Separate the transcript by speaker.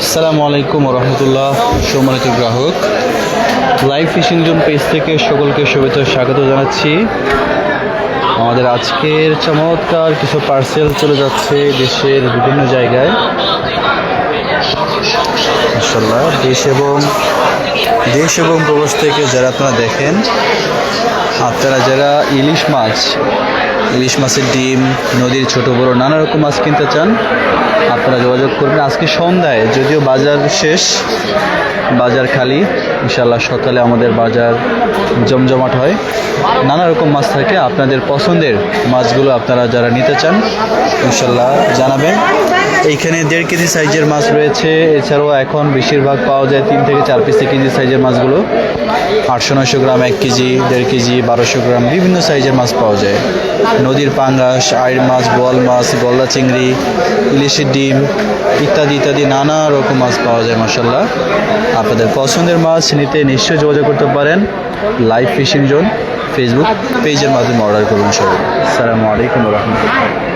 Speaker 1: আসসালামু আলাইকুম রহমতুল্লাহ সম্মানিত গ্রাহক। লাইভ ফিশিং জোন পেজ থেকে সকলকে শুভেচ্ছা স্বাগত জানাচ্ছি। আমাদের আজকের চমৎকার কিছু পার্সেল চলে যাচ্ছে দেশের বিভিন্ন জায়গায়। মাশাল্লাহ দেশ এবং দেশ এবং প্রবাস থেকে যারা আপনারা দেখেন, আপনারা যারা ইলিশ মাছ, ইলিশ মাছের ডিম, নদীর ছোট বড় নানা রকম মাছ কিনতে চান, আপনারা যোগাযোগ করবেন। আজকে সন্ধ্যায়, যদিও বাজার শেষ, বাজার খালি ইনশাল্লাহ সকালে আমাদের বাজার জমজমাট হয়। নানা রকম মাছ থাকে, আপনাদের পছন্দের মাছগুলো আপনারা যারা নিতে চান ইনশাল্লাহ জানাবেন। এইখানে দেড় কেজি সাইজের মাছ রয়েছে। এছাড়াও এখন বেশিরভাগ পাওয়া যায় তিন থেকে চার পিস কেজি সাইজের মাছগুলো। আটশো, নয়শো গ্রাম এক কেজি, দেড় কেজি, বারোশো গ্রাম বিভিন্ন সাইজের মাছ পাওয়া যায়। নদীর পাঙ্গাস, আইড় মাছ, বোয়াল মাছ, গলদা চিংড়ি, ইলিশের ডিম ইত্যাদি ইত্যাদি নানা রকম মাছ পাওয়া যায় মাসাল্লাহ আপনাদের পছন্দের মাছ নিতে নিশ্চয়ই যোগাযোগ করতে পারেন। লাইভ ফিশিং জোন ফেসবুক পেজের মাধ্যমে অর্ডার করুন সবাই আসসালামু আলাইকুম রহমতুল্লাহ।